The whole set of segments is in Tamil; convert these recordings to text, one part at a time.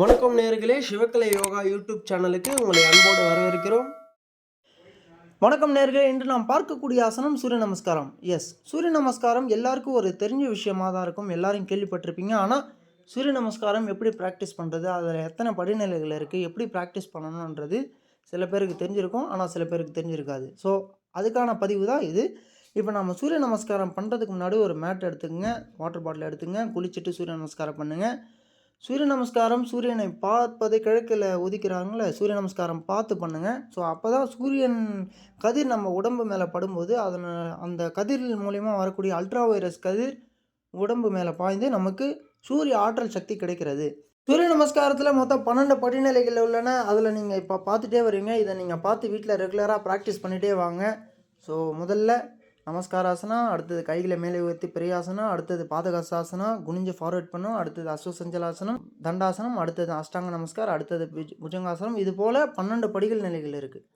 வணக்கம் நேர்களே சிவக்கலை யோகா யூடியூப் சேனலுக்கு உங்களை அன்போடு வரவேற்கிறோம். வணக்கம் நேர்களே இன்று நாம் பார்க்கக்கூடிய ஆசனம் சூரிய நமஸ்காரம். எஸ் சூரிய நமஸ்காரம் எல்லாருக்கும் ஒரு தெரிஞ்ச விஷயமாக தான் இருக்கும். எல்லாரும் கேள்விப்பட்டிருப்பீங்க. ஆனால் சூரிய நமஸ்காரம் எப்படி ப்ராக்டிஸ் பண்ணுறது அதில் எத்தனை படிநிலைகள் இருக்குது எப்படி ப்ராக்டிஸ் பண்ணணுன்றது சில பேருக்கு தெரிஞ்சிருக்கும். ஆனால் சில பேருக்கு தெரிஞ்சிருக்காது. ஸோ அதுக்கான பதிவு தான் இது. இப்போ நம்ம சூரிய நமஸ்காரம் பண்ணுறதுக்கு முன்னாடி ஒரு மேட் எடுத்துக்கங்க. வாட்டர் பாட்டில் எடுத்துங்க. குளிச்சுட்டு சூரிய நமஸ்காரம் பண்ணுங்கள் சூரிய நமஸ்காரம் சூரியனை பார்ப்பதை கிழக்கில் உதிக்கிறாங்களே சூரிய நமஸ்காரம் பார்த்து பண்ணுங்கள் ஸோ அப்போ தான் சூரியன் கதிர் நம்ம உடம்பு மேலே படும்போது அதன் அந்த கதிர் மூலிமா வரக்கூடிய அல்ட்ரா வைரஸ் கதிர் உடம்பு மேலே பாய்ந்து நமக்கு சூரிய ஆற்றல் சக்தி கிடைக்கிறது. சூரிய நமஸ்காரத்தில் மொத்தம் பன்னெண்டு படிநிலைகள் உள்ளன. அதில் நீங்கள் இப்போ பார்த்துட்டே வருவீங்க. இதை நீங்கள் பார்த்து வீட்டில் ரெகுலராக ப்ராக்டிஸ் பண்ணிகிட்டே வாங்க. ஸோ முதல்ல நமஸ்காராசனா அடுத்தது கைகளை மேலே உயர்த்தி பிரியாசனம் அடுத்தது பாதகாசாசனா குனிஞ்சு ஃபார்வர்ட் பண்ணும் அடுத்தது அஸ்வசஞ்சலாசனம் தண்டாசனம் அடுத்தது அஷ்டாங்க நமஸ்கார் அடுத்தது புஜங்காசனம். இது போல் பன்னெண்டு படிகள் நிலைகள் இருக்குது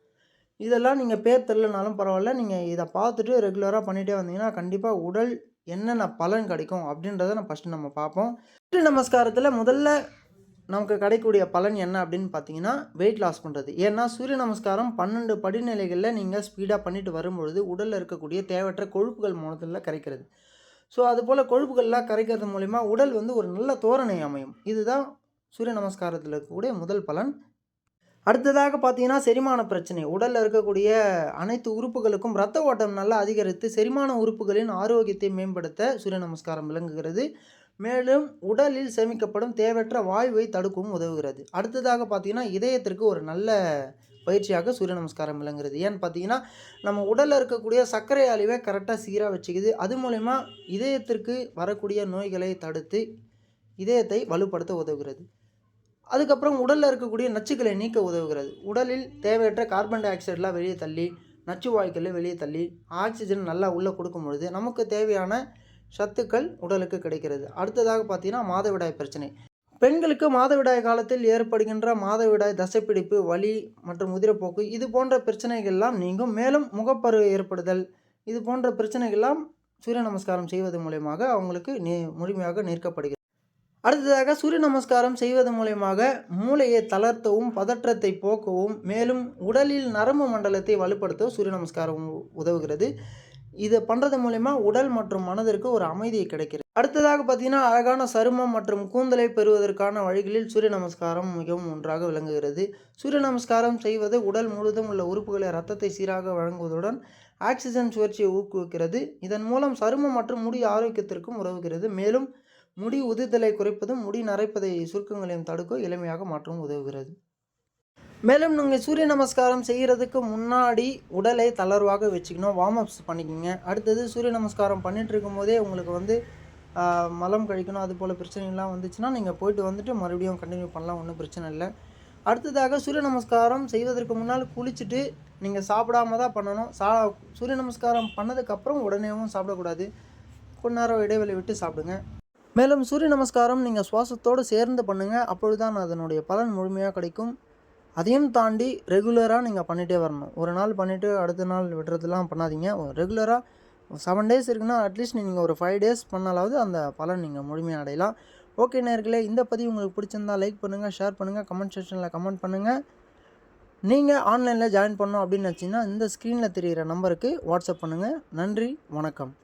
இதெல்லாம் நீங்கள் பேர் தெரிலனாலும் பரவாயில்ல. நீங்கள் இதை பார்த்துட்டு ரெகுலராக பண்ணிகிட்டே வந்தீங்கன்னா கண்டிப்பாக உடல் என்னென்ன பலன் கிடைக்கும் அப்படின்றத நம்ம ஃபஸ்ட்டு நம்ம பார்ப்போம். நமஸ்காரத்தில் முதல்ல நமக்கு கிடைக்கக்கூடிய பலன் என்ன அப்படின்னு பார்த்தீங்கன்னா வெயிட் லாஸ் பண்ணுறது ஏன்னா சூரிய நமஸ்காரம் பன்னெண்டு படிநிலைகளில் நீங்கள் ஸ்பீடாக பண்ணிட்டு வரும்பொழுது உடலில் இருக்கக்கூடிய தேவையற்ற கொழுப்புகள் மூலத்தில் கரைக்கிறது. ஸோ அதுபோல் கொழுப்புகள்லாம் கரைக்கிறது மூலிமா உடல் வந்து ஒரு நல்ல தோரணை அமையும். இதுதான் சூரிய நமஸ்காரத்தில் இருக்கக்கூடிய முதல் பலன். அடுத்ததாக பார்த்தீங்கன்னா செரிமான பிரச்சனை. உடலில் இருக்கக்கூடிய அனைத்து உறுப்புகளுக்கும் இரத்த ஓட்டம் நல்லா அதிகரித்து செரிமான உறுப்புகளின் ஆரோக்கியத்தை மேம்படுத்த சூரிய நமஸ்காரம் விளங்குகிறது. மேலும் உடலில் சேமிக்கப்படும் தேவையற்ற வாயுவை தடுக்கவும் உதவுகிறது. அடுத்ததாக பார்த்தீங்கன்னா இதயத்திற்கு ஒரு நல்ல பயிற்சியாக சூரிய நமஸ்காரம் விளங்குறது ஏன்னு பார்த்தீங்கன்னா நம்ம உடலில் இருக்கக்கூடிய சர்க்கரை அழிவை கரெக்டாக சீராக வச்சுக்குது. அது மூலயமா இதயத்திற்கு வரக்கூடிய நோய்களை தடுத்து இதயத்தை வலுப்படுத்த உதவுகிறது. அதுக்கப்புறம் உடலில் இருக்கக்கூடிய நச்சுக்களை நீக்க உதவுகிறது. உடலில் தேவையற்ற கார்பன் டை ஆக்சைடெலாம் வெளியே தள்ளி நச்சு வாயுக்களை வெளியே தள்ளி ஆக்சிஜன் நல்லா உள்ளே கொடுக்கும் பொழுது நமக்கு தேவையான சத்துக்கள் உடலுக்கு கிடைக்கிறது. அடுத்ததாக பார்த்தீங்கன்னா மாதவிடாய் பிரச்சனை. பெண்களுக்கு மாதவிடாய் காலத்தில் ஏற்படுகின்ற மாதவிடாய் தசைப்பிடிப்பு வலி மற்றும் உதிரப்போக்கு இது போன்ற பிரச்சனைகள்லாம் நீங்கும். மேலும் முகப்பரு ஏற்படுதல் இது போன்ற பிரச்சனைகள்லாம் சூரிய நமஸ்காரம் செய்வது மூலயமாக அவங்களுக்கு நே முழுமையாக நிற்கப்படுகிறது அடுத்ததாக சூரிய நமஸ்காரம் செய்வது மூலயமாக மூளையை தளர்த்தவும் பதற்றத்தை போக்கவும் மேலும் உடலில் நரம்பு மண்டலத்தை வலுப்படுத்தவும் சூரிய நமஸ்காரம் உதவுகிறது. இதை பண்ணுறது மூலயமா உடல் மற்றும் மனதிற்கு ஒரு அமைதியை கிடைக்கிறது. அடுத்ததாக பார்த்தீங்கன்னா அழகான சருமம் மற்றும் கூந்தலை பெறுவதற்கான வழிகளில் சூரிய நமஸ்காரம் மிகவும் ஒன்றாக விளங்குகிறது. சூரிய நமஸ்காரம் செய்வது உடல் முழுவதும் உள்ள உறுப்புகளை ரத்தத்தை சீராக வழங்குவதுடன் ஆக்சிஜன் சுழற்சியை ஊக்குவிக்கிறது. இதன் மூலம் சருமம் மற்றும் முடி ஆரோக்கியத்திற்கும் உதவுகிறது. மேலும் முடி உதிர்தலை குறைப்பதும் முடி நரைப்பதை சுருக்கங்களையும் தடுக்க எளிமையாக மாற்றவும் உதவுகிறது. மேலும் நீங்கள் சூரிய நமஸ்காரம் செய்கிறதுக்கு முன்னாடி உடலை தளர்வாக வச்சுக்கணும். வார்ம் அப்ஸ் பண்ணிக்கோங்க. அடுத்தது சூரிய நமஸ்காரம் பண்ணிட்டு இருக்கும்போதே உங்களுக்கு வந்து மலம் கழிக்கணும். அது போல் பிரச்சனைலாம் வந்துச்சுன்னா நீங்கள் போயிட்டு வந்துட்டு மறுபடியும் கண்டினியூ பண்ணலாம். ஒன்றும் பிரச்சனை இல்லை. அடுத்ததாக சூரிய நமஸ்காரம் செய்வதற்கு முன்னால் குளிச்சுட்டு நீங்கள் சாப்பிடாம தான் பண்ணணும். சா சூரிய நமஸ்காரம் பண்ணதுக்கப்புறம் உடனேவும் சாப்பிடக்கூடாது. கொஞ்ச நேரம் இடைவெளி விட்டு சாப்பிடுங்க. மேலும் சூரிய நமஸ்காரம் நீங்கள் சுவாசத்தோடு சேர்ந்து பண்ணுங்கள் அப்பொழுதுதான் அதனுடைய பலன் முழுமையாக கிடைக்கும். அதையும் தாண்டி ரெகுலராக நீங்கள் பண்ணிகிட்டே வரணும். ஒரு நாள் பண்ணிவிட்டு அடுத்த நாள் விடுறதுலாம் பண்ணாதீங்க. ரெகுலராக செவன் டேஸ் இருக்குன்னா அட்லீஸ்ட் நீங்கள் ஒரு ஃபைவ் டேஸ் பண்ணாலாவது அந்த பலன் நீங்கள் முழுமையாக அடையலாம். ஓகே நேர்களே இந்த பதிவு உங்களுக்கு பிடிச்சிருந்தா லைக் பண்ணுங்கள் ஷேர் பண்ணுங்கள் கமெண்ட் செக்ஷனில் கமெண்ட் பண்ணுங்கள் நீங்கள் ஆன்லைனில் ஜாயின் பண்ணணும் அப்படின்னு நினச்சிங்கன்னா இந்த ஸ்க்ரீனில் தெரிகிற நம்பருக்கு வாட்ஸ்அப் பண்ணுங்கள் நன்றி வணக்கம்.